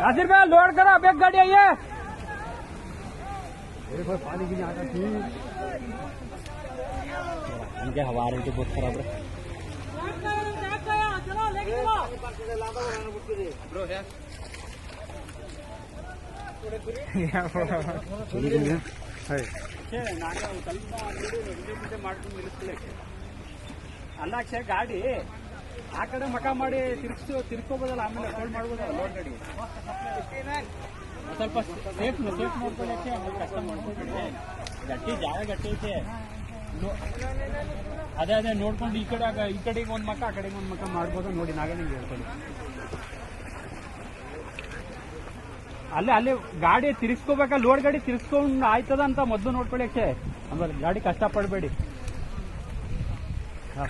नासिर भाई लोड करो अब एक गाड़ी आई है पानी की आता थी इनके हवा रही थी बहुत खराब है ನಾನು ಸ್ವಲ್ಪ ಅಂಗಡಿ ರೆಡಿ ಮಿಡೆ ಮಾಡ್ಕೊಂಡು ನಿಲ್ಲಿಸ್ಲಿಕ್ಕೆ ಅಲ್ಲ ಅಕ್ಷಯ್ ಗಾಡಿ ಆ ಕಡೆ ಮಕ ಮಾಡಿ ತಿರ್ಗಿಸು ತಿರ್ಕೋಬೋದಲ್ಲ ಆಮೇಲೆ ಫೋಲ್ಡ್ ಮಾಡ್ಬೋದಲ್ಲ ಲೋಡ್ ಗಾಡಿ ಸ್ವಲ್ಪ ಸೇಫ್ ಸೇಫ್ ನೋಡ್ಕೊಳ್ಳಕ್ಕೆ ಕಷ್ಟ ಮಾಡ್ಕೊಬೇಡಿ ಗಟ್ಟಿ ಜಾಗ ಗಟ್ಟಿ ಐತೆ. ಅದೇ ಅದೇ, ನೋಡ್ಕೊಂಡು ಈ ಕಡೆ ಈ ಕಡೆಗೆ ಒಂದು ಮಕ್ಕ, ಆ ಕಡೆಗೆ ಒಂದು ಮಕ್ಕ ಮಾಡ್ಬೋದು ನೋಡಿ, ನಾವೇ ನಿಮ್ಗೆ ಹೇಳ್ಕೊಳ್ಳಿ ಅಲ್ಲೇ ಅಲ್ಲೇ ಗಾಡಿ ತಿರ್ಸ್ಕೋಬೇಕಾ? ಲೋಡ್ ಗಾಡಿ ತಿರ್ಸ್ಕೊಂಡು ಆಯ್ತದ ಅಂತ ಮೊದಲು ನೋಡ್ಕೊಳಕ್ಕೆ ಆಮೇಲೆ ಗಾಡಿ ಕಷ್ಟ ಪಡಬೇಡಿ. ಹಾಂ.